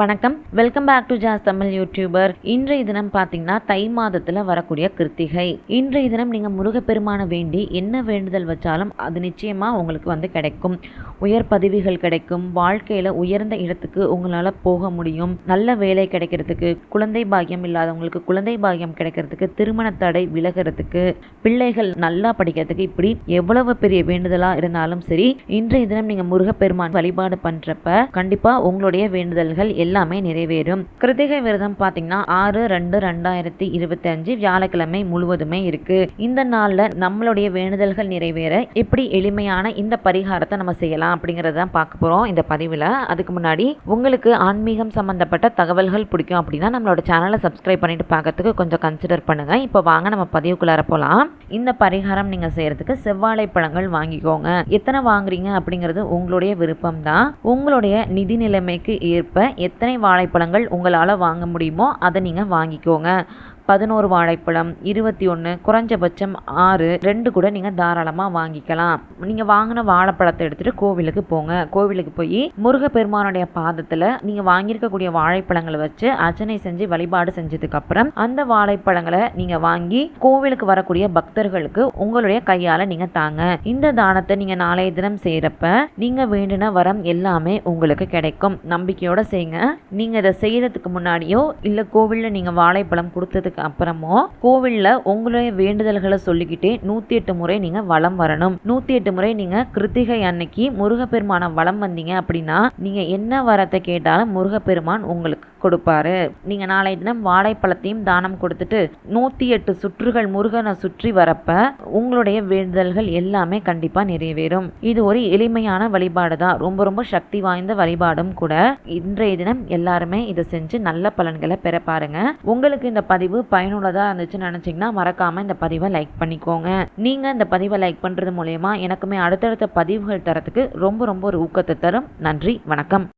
வணக்கம். Welcome back to Jas Tamil YouTuber இன்றைய தினம் பார்த்தீங்கன்னா தை மாதத்தில் வரக்கூடிய கிருத்திகை. இன்றைய தினம் நீங்கள் முருகப்பெருமான வேண்டி என்ன வேண்டுதல் வச்சாலும் அது நிச்சயமாக உங்களுக்கு வந்து கிடைக்கும். உயர் பதவிகள் கிடைக்கும். வாழ்க்கையில் உயர்ந்த இடத்துக்கு உங்களால் போக முடியும். நல்ல வேலை கிடைக்கிறதுக்கு குழந்தை பாக்கியம் இல்லாதவங்களுக்கு குழந்தை பாக்கியம் கிடைக்கிறதுக்கு திருமண தடை விலகிறதுக்கு பிள்ளைகள் நல்லா படிக்கிறதுக்கு இப்படி எவ்வளவு பெரிய வேண்டுதலாக இருந்தாலும் சரி இன்றைய தினம் நீங்கள் முருகப்பெருமான் வழிபாடு பண்ணுறப்ப கண்டிப்பாக உங்களுடைய வேண்டுதல்கள் எல்லாமே நிறைவேறும். கிருத்திகை விரதம் பார்த்தீங்கன்னா ஆறு ரெண்டு ரெண்டாயிரத்தி இருபத்தி அஞ்சு வியாழக்கிழமை முழுவதுமே இருக்கு. இந்த நாளில் நம்மளுடைய வேண்டுதல்கள் நிறைவேற எப்படி எளிமையான இந்த பரிகாரத்தை நம்ம செய்யலாம் அப்படிங்கறத தான் பார்க்க போகிறோம் இந்த பதிவில். அதுக்கு முன்னாடி உங்களுக்கு ஆன்மீகம் சம்மந்தப்பட்ட தகவல்கள் பிடிக்கும் அப்படின்னா நம்மளோட சேனலை சப்ஸ்கிரைப் பண்ணிட்டு பார்க்கறதுக்கு கொஞ்சம் கன்சிடர் பண்ணுங்க. இப்போ வாங்க நம்ம பதிவுக்குள்ளார போகலாம் இந்த பரிகாரம் நீங்கள் செய்யறதுக்கு செவ்வாழை பழங்கள் வாங்கிக்கோங்க. எத்தனை வாங்குறீங்க அப்படிங்கிறது உங்களுடைய விருப்பம் தான் உங்களுடைய நிதி நிலைமைக்கு ஏற்ப எத்தனை வாழைப்பழங்கள் உங்களால் வாங்க முடியுமோ அதை நீங்கள் வாங்கிக்கோங்க. பதினோரு வாழைப்பழம் இருபத்தி ஒன்று குறைஞ்சபட்சம் ஆறு ரெண்டு கூட நீங்கள் தாராளமாக வாங்கிக்கலாம். நீங்கள் வாங்கின வாழைப்பழத்தை எடுத்துகிட்டு கோவிலுக்கு போங்க. கோவிலுக்கு போய் முருகப்பெருமானுடைய பாதத்தில் நீங்கள் வாங்கியிருக்கக்கூடிய வாழைப்பழங்களை வச்சு அர்ச்சனை செஞ்சு வழிபாடு செஞ்சதுக்கப்புறம் அந்த வாழைப்பழங்களை நீங்கள் வாங்கி கோவிலுக்கு வரக்கூடிய பக்தர்களுக்கு உங்களுடைய கையால் நீங்கள் தாங்க. இந்த தானத்தை நீங்கள் நாளைய தினம் செய்கிறப்ப நீங்கள் வேண்டின வரம் எல்லாமே உங்களுக்கு கிடைக்கும். நம்பிக்கையோடு செய்யுங்க நீங்கள் இதை செய்கிறதுக்கு முன்னாடியோ இல்லை கோவிலில் நீங்கள் வாழைப்பழம் கொடுத்ததுக்கு முடிஞ்சதுக்கு அப்புறமும் கோவில்ல உங்களுடைய வேண்டுதல்களை சொல்லிக்கிட்டே நூத்தி எட்டு முறை நீங்க வளம் வரணும். நூத்தி எட்டு முறை நீங்க கிருத்திகை அன்னைக்கு முருகப்பெருமான வளம் வந்தீங்க அப்படின்னா நீங்க என்ன வரத்தை கேட்டாலும் முருகப்பெருமான் உங்களுக்கு கொடுப்பாரு. நீங்க நாளை தினம் வாழைப்பழத்தையும் தானம் கொடுத்துட்டு நூத்தி எட்டு சுற்றுகள் முருகனை சுற்றி வரப்ப உங்களுடைய வேண்டுதல்கள் எல்லாமே கண்டிப்பா நிறைவேறும். இது ஒரு எளிமையான வழிபாடு தான். ரொம்ப ரொம்ப சக்தி வாய்ந்த வழிபாடும் கூட. இன்றைய தினம் எல்லாருமே இதை செஞ்சு நல்ல பலன்களை பெற பாருங்க. உங்களுக்கு இந்த பதிவு பயனுள்ளதாக இருந்துச்சுன்னு நினச்சிங்கன்னா மறக்காமல் இந்த பதிவை லைக் பண்ணிக்கோங்க. நீங்கள் இந்த பதிவை லைக் பண்ணுறது மூலயமா எனக்குமே அடுத்தடுத்த பதிவுகள் தரத்துக்கு ரொம்ப ரொம்ப ஒரு ஊக்கத்தை தரும். நன்றி வணக்கம்.